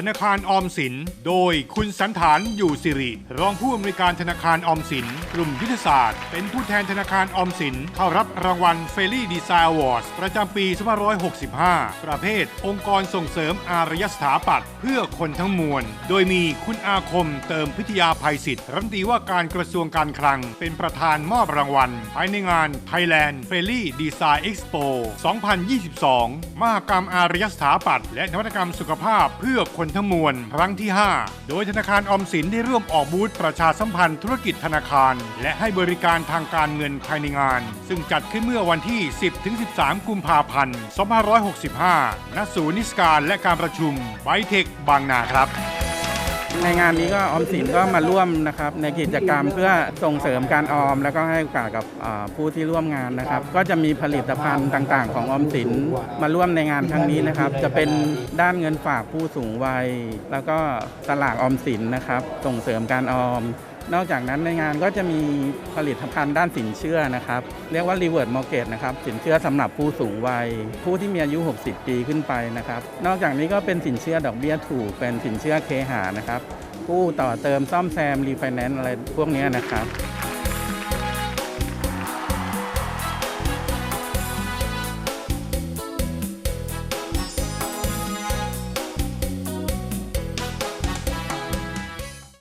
ธนาคารออมสิน โดยคุณสันฐานอยู่สิริ รองผู้อำนวยการธนาคารออมสิน กลุ่มยุทธศาสตร์ เป็นผู้แทนธนาคารออมสิน เข้ารับรางวัลเฟลี่ดีไซน์อวอร์ดประจำปี 2565 ประเภท องค์กรส่งเสริมอารยสถาปัตย์เพื่อคนทั้งมวล โดยมีคุณอาคมเติมพิทยาภัยศิษฐ์รัฐมนตรีว่าการกระทรวงการคลัง เป็นประธานมอบรางวัล ภายในงาน Thailand f a i r y Design Expo 2022 มหกรรมอารยสถาปัตย์และนวัตกรรมสุขภาพเพื่อคนทั้งมวลครั้งที่ 5 โดยธนาคารออมสินได้ร่วมออกบูธประชาสัมพันธ์ธุรกิจธนาคาร และให้บริการทางการเงินภายในงาน ซึ่งจัดขึ้นเมื่อวันที่ 10-13 กุมภาพันธ์2565 ณ ศูนย์นิสการและการประชุมไบเทคบางนาครับ ในงานนี้ก็ออมสินก็มาร่วมนะครับในกิจกรรมเพื่อส่งเสริมการออม แล้วก็ให้โอกาสกับผู้ที่ร่วมงานนะครับ ก็จะมีผลิตภัณฑ์ต่างๆ ของออมสินมาร่วมในงานครั้งนี้นะครับ จะเป็นด้านเงินฝากผู้สูงวัย แล้วก็ตลาดออมสินนะครับ ส่งเสริมการออม นอกจากนั้นในงานก็จะมีผลิตภัณฑ์ด้านสินเชื่อนะครับ เรียกว่า Reward Mortgage นะครับ สินเชื่อสำหรับผู้สูงวัย ผู้ที่มีอายุ 60 ปีขึ้นไปนะครับ นอกจากนี้ก็เป็นสินเชื่อดอกเบี้ยถูก เป็นสินเชื่อเคหานะครับกู้ต่อเติมซ่อมแซมรีไฟแนนซ์อะไรพวกนี้นะครับ